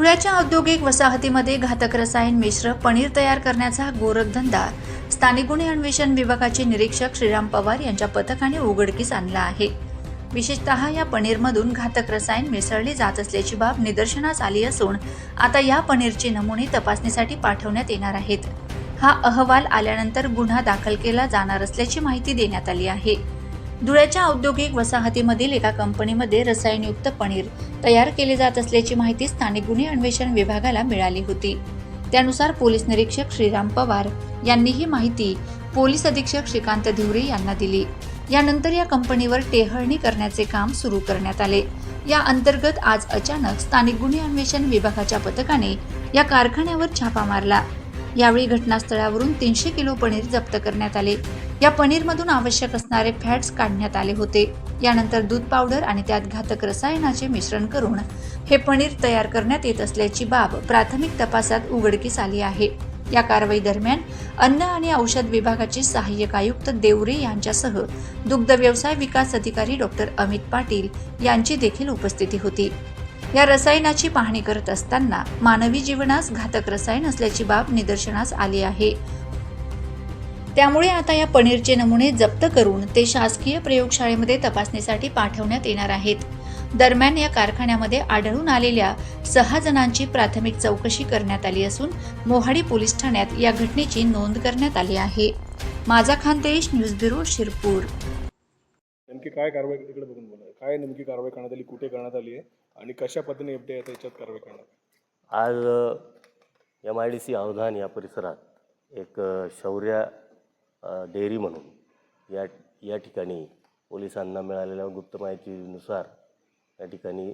धुळ्याच्या औद्योगिक वसाहतीमध्ये घातक रसायन मिश्र पनीर तयार करण्याचा गोरखधंदा. स्थानिक गुन्हे अन्वेषण विभागाचे निरीक्षक श्रीराम पवार यांच्या पथकाने उघडकीस आणला आहे. विशेषतः या पनीरमधून घातक रसायन मिसळले जात असल्याची बाब निदर्शनास आली असून आता या पनीरचे नमुने तपासणीसाठी पाठवण्यात येणार आहेत. हा अहवाल आल्यानंतर गुन्हा दाखल केला जाणार असल्याची माहिती देण्यात आली आहे. धुळ्याच्या औद्योगिक वसाहतीमधील एका कंपनीमध्ये रसायनयुक्त पनीर तयार केले जात असल्याची माहिती स्थानिक गुन्हे अन्वेषण विभागाला मिळाली होती. त्यानुसार पोलीस निरीक्षक श्रीराम पवार यांनी ही माहिती पोलीस अधीक्षक श्रीकांत धिवरे यांना दिली. यानंतर या कंपनीवर टेहळणी करण्याचे काम सुरू करण्यात आले. या अंतर्गत आज अचानक स्थानिक गुन्हे अन्वेषण विभागाच्या पथकाने या कारखान्यावर छापा मारला. यावेळी घटनास्थळावरून तीनशे किलो पनीर जप्त करण्यात आले. या पनीरमधून आवश्यक असणारे फॅट्स काढण्यात आले होते. यानंतर दूध पावडर आणि त्यात घातक रसायनाचे मिश्रण करून हे पनीर तयार करण्यात येत असल्याची बाब प्राथमिक तपासात उघडकीस आली आहे. या कारवाई दरम्यान अन्न आणि औषध विभागाचे सहाय्यक आयुक्त देवरे यांच्यासह दुग्ध व्यवसाय विकास अधिकारी डॉक्टर अमित पाटील यांची देखील उपस्थिती होती. या रसायनाची पाहणी करत असताना मानवी जीवनास घातक रसायन असल्याची बाब निदर्शनास आली आहे. त्यामुळे आता या पनीरचे नमुने जप्त करून ते शासकीय प्रयोगशाळेमध्ये तपासणीसाठी पाठवण्यात येणार आहेत. दरम्यान या कारखान्यामध्ये आढळून आलेल्या सहा जणांची प्राथमिक चौकशी करण्यात आली असून मोहाडी पोलीस ठाण्यात या घटनेची नोंद करण्यात आली आहे. माझा खानदेश न्यूज ब्युरो शिरपूर. नेमकी काय कारवाई इकडे बघून बोला काय नेमकी कारवाई करण्यात आली? कुठे करण्यात आली आहे? आणि कशा पद्धतीने एफ डी आय याच्यात कारवाई करणार? आज M I D C Avdhan या परिसरात एक शौर्य डेअरी म्हणून या या ठिकाणी पोलिसांना मिळालेल्या गुप्त माहितीनुसार या ठिकाणी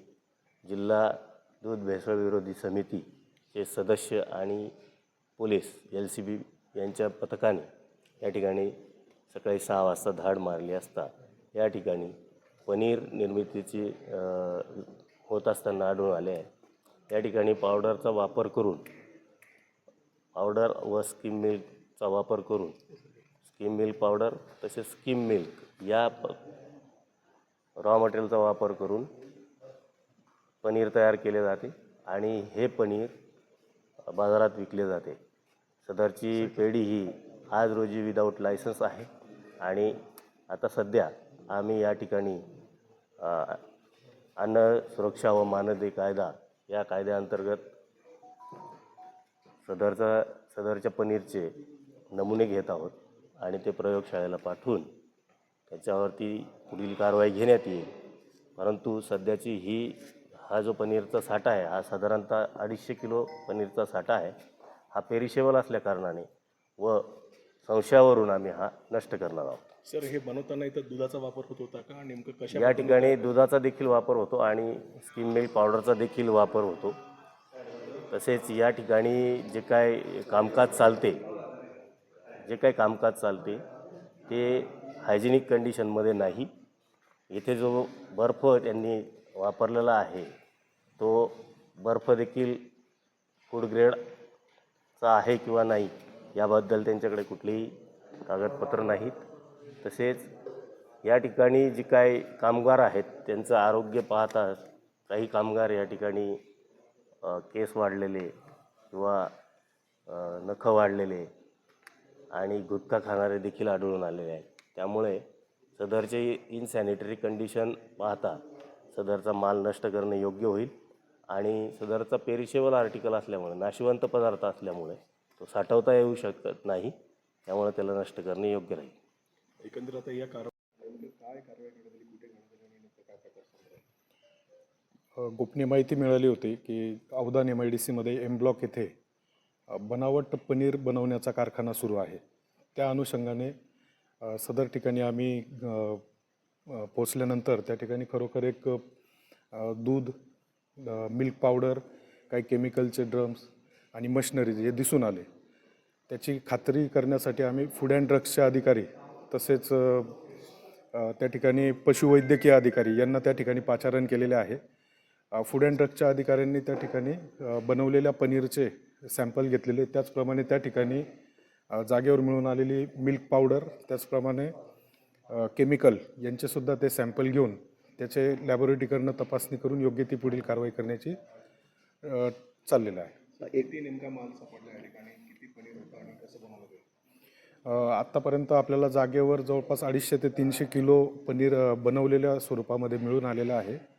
जिल्हा दूध भेसळ विरोधी समितीचे सदस्य आणि पोलीस एल सी बी यांच्या पथकाने या ठिकाणी सकाळी सहा वाजता धाड मारली असता या ठिकाणी पनीर निर्मितीची होत असताना आढळून आले आहे. या ठिकाणी पावडरचा वापर करून पावडर व स्किम मिल्कचा वापर करून स्कीम मिल्क पावडर तसेच स्कीम मिल्क या प रॉ मटेरियलचा वापर करून पनीर तयार केले जाते आणि हे पनीर बाजारात विकले जाते. सदरची पेढी ही आज रोजी विदाऊट लायसन्स आहे आणि आता सध्या आम्ही या ठिकाणी अन्न सुरक्षा व मानदे कायदा या कायद्याअंतर्गत सदरचा सदरच्या पनीरचे नमुने घेत आहोत आणि ते प्रयोगशाळेला पाठवून त्याच्यावरती पुढील कारवाई घेण्यात येईल. परंतु सध्याची ही हा जो पनीरचा साठा आहे हा साधारणतः अडीचशे किलो पनीरचा साठा आहे हा पेरिशेबल असल्याकारणाने व संशयावरून आम्ही हा नष्ट करणार आहोत. सर हे बनवताना इथं दुधाचा वापर होत होता का? नेमकं कशा या ठिकाणी दुधाचा देखील वापर होतो आणि स्किम मिल्क पावडरचा देखील वापर होतो. तसेच या ठिकाणी जे काय कामकाज चालते जे काही कामकाज चालते ते हायजेनिक कंडिशनमध्ये नाही. इथे जो बर्फ त्यांनी वापरलेला आहे तो बर्फ देखील फूड ग्रेडचा आहे किंवा नाही याबद्दल त्यांच्याकडे कुठलीही कागदपत्र नाहीत. तसेच या ठिकाणी जी काही कामगार आहेत त्यांचं आरोग्य पाहता काही कामगार या ठिकाणी केस वाढलेले किंवा नखं वाढलेले आणि गुटखा खाणारे देखील आढळून आलेले आहेत. त्यामुळे सदरचे इनसॅनिटरी कंडिशन पाहता सदरचा माल नष्ट करणे योग्य होईल आणि सदरचा पेरिशेबल आर्टिकल असल्यामुळे नाशिवंत पदार्थ असल्यामुळे तो साठवता येऊ शकत नाही. त्यामुळे त्याला नष्ट करणे योग्य राहील. एकंदर आता या गोपनीय माहिती मिळाली होती की अवधान एम आय डी सीमध्ये एम ब्लॉक येथे बनावट पनीर बनवण्याचा कारखाना सुरू आहे. त्या अनुषंगाने सदर ठिकाणी आम्ही पोचल्यानंतर त्या ठिकाणी खरोखर एक दूध मिल्क पावडर काही केमिकलचे ड्रम्स आणि मशिनरीज हे दिसून आले त्याची खात्री करण्यासाठी आम्ही फूड अँड ड्रग्सचे अधिकारी तसेच त्या ठिकाणी पशुवैद्यकीय अधिकारी यांना त्या ठिकाणी पाचारण केलेले आहे. फूड अँड ड्रगच्या अधिकाऱ्यांनी त्या ठिकाणी बनवलेल्या पनीरचे सॅम्पल घेतलेले त्याचप्रमाणे त्या ठिकाणी जागेवर मिळून आलेली मिल्क पावडर त्याचप्रमाणे केमिकल यांचेसुद्धा ते सॅम्पल घेऊन त्याचे लॅबोरेटरीकडनं तपासणी करून योग्य ती पुढील कारवाई करण्याची चाललेलं आहे. किती नेमका माल सापडला या ठिकाणी? किती पनीर होतं आणि कसं बनवलं गेलं? आत्तापर्यंत आपल्याला जागेवर जवळपास अडीचशे ते तीनशे किलो पनीर बनवलेल्या स्वरूपामध्ये मिळून आलेलं आहे.